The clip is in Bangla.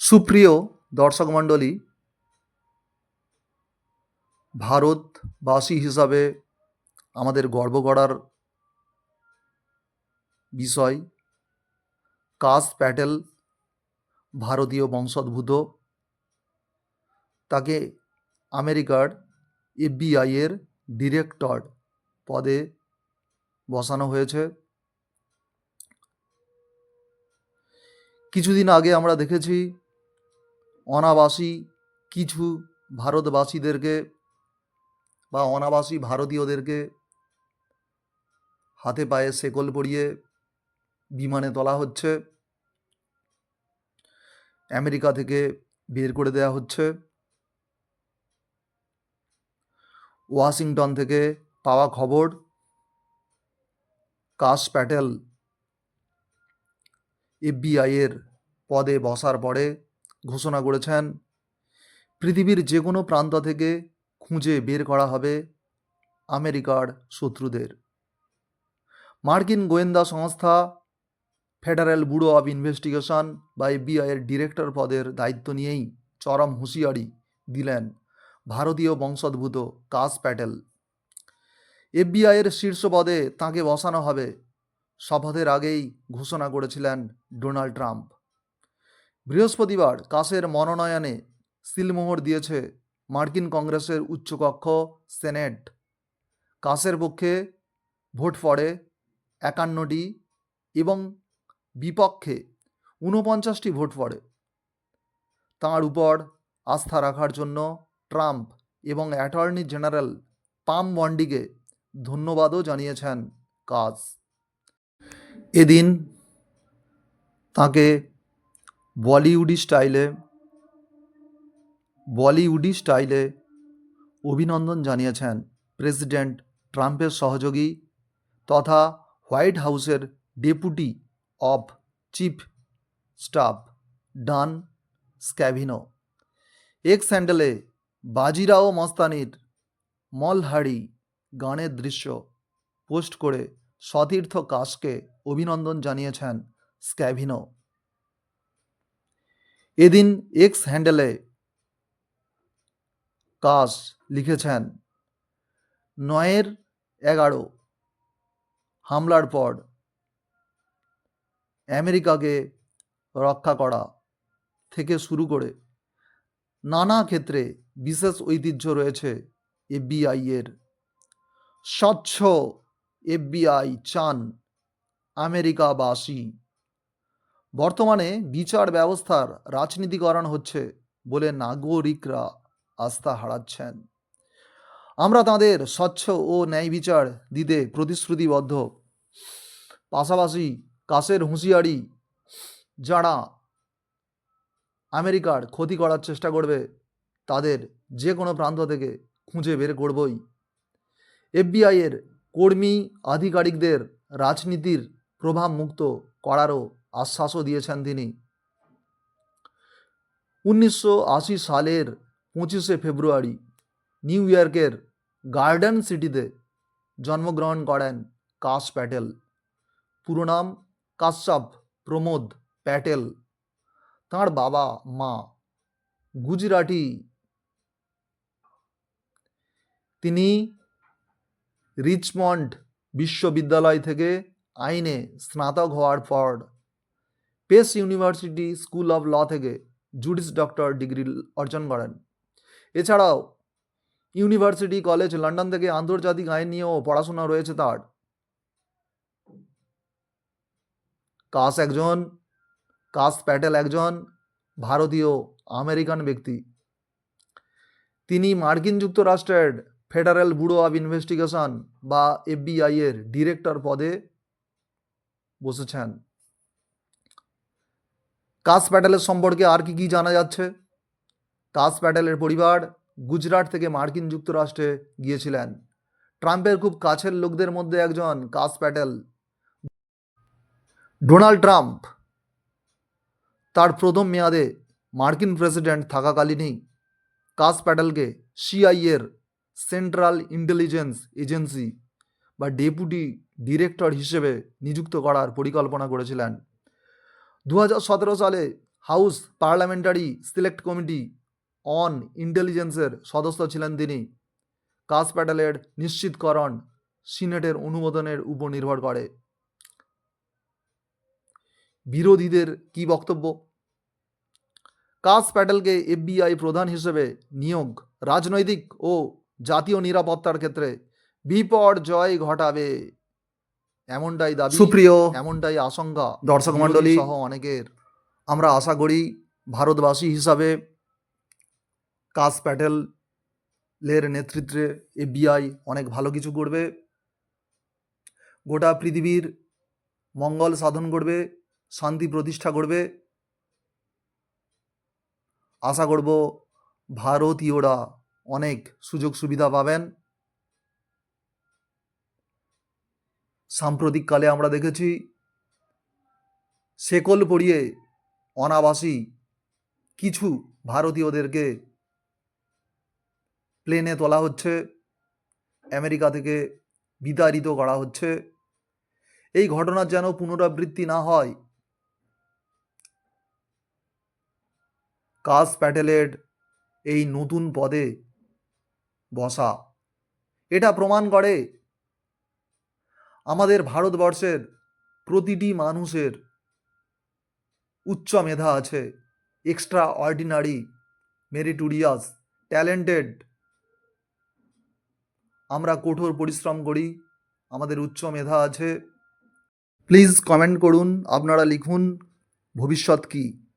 সুপ্রিয় দর্শক মণ্ডলী, ভারতবাসী হিসাবে আমাদের গর্ব করার বিষয় কাশ প্যাটেল, ভারতীয় বংশোদ্ভূত। তাকে আমেরিকার এফবিআইয়ের ডিরেক্টর পদে বসানো হয়েছে। কিছুদিন আগে আমরা দেখেছি অনাবাসী কিছু ভারতবাসীদেরকে বা অনাবাসী ভারতীয়দেরকে হাতে পায়ে শেকল পরিয়ে বিমানে তোলা হচ্ছে। আমেরিকা থেকে বের করে দেওয়া হচ্ছে। ওয়াশিংটন থেকে পাওয়া খবর, কাশ প্যাটেল এফবিআইয়ের পদে বসার পরে ঘোষণা করেছেন, পৃথিবীর যে কোনো প্রান্ত থেকে খুঁজে বের করা হবে আমেরিকার শত্রুদের। মার্কিন গোয়েন্দা সংস্থা ফেডারেল ব্যুরো অব ইনভেস্টিগেশন বা এফবিআইয়ের ডিরেক্টর পদের দায়িত্ব নিয়েই চরম হুঁশিয়ারি দিলেন ভারতীয় বংশোদ্ভূত কাস প্যাটেল। এফবিআইয়ের শীর্ষ পদে তাঁকে বসানো হবে, শপথের আগেই ঘোষণা করেছিলেন ডোনাল্ড ট্রাম্প। বৃহস্পতিবার কাশের মনোনয়নে সিলমোহর দিয়েছে মার্কিন কংগ্রেসের উচ্চকক্ষ সেনেট। কাশের পক্ষে ভোট পড়ে একান্নটি এবং বিপক্ষে ঊনপঞ্চাশটি ভোট পড়ে। তাঁর উপর আস্থা রাখার জন্য ট্রাম্প এবং অ্যাটর্নি জেনারেল পাম বন্ডিকে ধন্যবাদও জানিয়েছেন কাজ। এদিন তাকে বলিউডি স্টাইলে বলিউডি স্টাইলে অভিনন্দন জানিয়েছেন প্রেসিডেন্ট ট্রাম্পের সহযোগী তথা হোয়াইট হাউসের deputy of chief staff Dan Scavino. X হ্যান্ডেলে বাজিরাও মস্তানির মলহাড়ি গানের দৃশ্য পোস্ট করে সতীর্থ কাশকে অভিনন্দন জানিয়েছেন স্ক্যাভিনো। এদিন এক্স হ্যান্ডেলে কাশ লিখেছেন নয়ের এগারো হামলার পর আমেরিকাকে রক্ষা করা থেকে শুরু করে নানা ক্ষেত্রে বিশেষ ঐতিহ্য রয়েছে এফবিআই এর। স্বচ্ছ এফবিআই চান আমেরিকাবাসী। বর্তমানে বিচার ব্যবস্থার রাজনীতিকরণ হচ্ছে বলে নাগরিকরা আস্থা হারাচ্ছেন। আমরা তাদের স্বচ্ছ ও ন্যায় বিচার দিতে প্রতিশ্রুতিবদ্ধ। পাশাপাশি কাশের হুঁশিয়ারি যারা আমেরিকার ক্ষতি করার চেষ্টা করবে, তাদের যে কোনো প্রান্ত থেকে খুঁজে বের করবই। এফবিআইয়ের কর্মী আধিকারিকদের রাজনীতির প্রভাব মুক্ত করারও আশ্বাসও দিয়েছেন তিনি। উনিশশো আশি সালের পঁচিশে ফেব্রুয়ারি নিউ ইয়র্কের গার্ডেন সিটিতে জন্মগ্রহণ করেন কাশ প্যাটেল। পুরো নাম কাশ্যপ প্রমোদ প্যাটেল। তাঁর বাবা মা গুজরাটি। তিনি রিচমন্ড বিশ্ববিদ্যালয় থেকে আইনে স্নাতক হওয়ার পর Pace university school of law থেকে জুডিস ডক্টর ডিগ্রি অর্জন করেন। এছাড়াও ইউনিভার্সিটি, কলেজ, লন্ডন থেকে আন্তর্জাতিক আইন নিয়েও পড়াশোনা রয়েছে তার। কাস একজন, কাস প্যাটেল একজন ভারতীয় আমেরিকান ব্যক্তি। তিনি মার্কিন যুক্তরাষ্ট্রের ফেডারেল ব্যুরো অব ইনভেস্টিগেশন বা এফবিআই এর ডিরেক্টর পদে বসেছেন। কাস প্যাটেলের সম্পর্কে আর কি কি জানা যাচ্ছে? কাস প্যাটেলের পরিবার গুজরাট থেকে মার্কিন যুক্তরাষ্ট্রে গিয়েছিলেন। ট্রাম্পের খুব কাছের লোকদের মধ্যে একজন কাস প্যাটেল। ডোনাল্ড ট্রাম্প তার প্রথম মেয়াদে মার্কিন প্রেসিডেন্ট থাকাকালীনই কাস প্যাটেলকে সিআইয়ের সেন্ট্রাল ইন্টেলিজেন্স এজেন্সি বা ডেপুটি ডিরেক্টর হিসেবে নিযুক্ত করার পরিকল্পনা করেছিলেন। দু হাজার সতেরো সালে house parliamentary select committee on ইন্টেলিজেন্সের সদস্য ছিলেন তিনি। কাস প্যাটেলের নিশ্চিতকরণ সিনেটের অনুমোদনের উপর নির্ভর করে। বিরোধীদের কি বক্তব্য? কাস প্যাটেলকে এফবিআই প্রধান হিসেবে নিয়োগ, রাজনৈতিক ও জাতীয় নিরাপত্তার ক্ষেত্রে বিপর্যয় ঘটাবে। এমনটাই দাবি সুপ্রিয় এমনটাই আশঙ্কা দর্শক মণ্ডলী সহ অনেকের। আমরা আশা করি ভারতবাসী হিসাবে কাস প্যাটেলের নেতৃত্বে এফবিআই অনেক ভালো কিছু করবে। গোটা পৃথিবীর মঙ্গল সাধন করবে শান্তি প্রতিষ্ঠা করবে। আশা করব ভারতীয়রা অনেক সুযোগ সুবিধা পাবেন। সাম্প্রতিককালে আমরা দেখেছি, শেকল পড়িয়ে অনাবাসী কিছু ভারতীয়দেরকে প্লেনে তোলা হচ্ছে, আমেরিকা থেকে বিতাড়িত করা হচ্ছে। এই ঘটনার যেন পুনরাবৃত্তি না হয় কাস প্যাটেলের এই নতুন পদে বসা। এটা প্রমাণ করে আমাদের ভারতবর্ষের প্রতিটি মানুষের উচ্চ মেধা আছে। এক্সট্রা অর্ডিনারি মেরিটুরিয়াস ট্যালেন্টেড আমরা কঠোর পরিশ্রম করি, আমাদের উচ্চ মেধা আছে। প্লিজ কমেন্ট করুন, আপনারা লিখুন, ভবিষ্যৎ কী?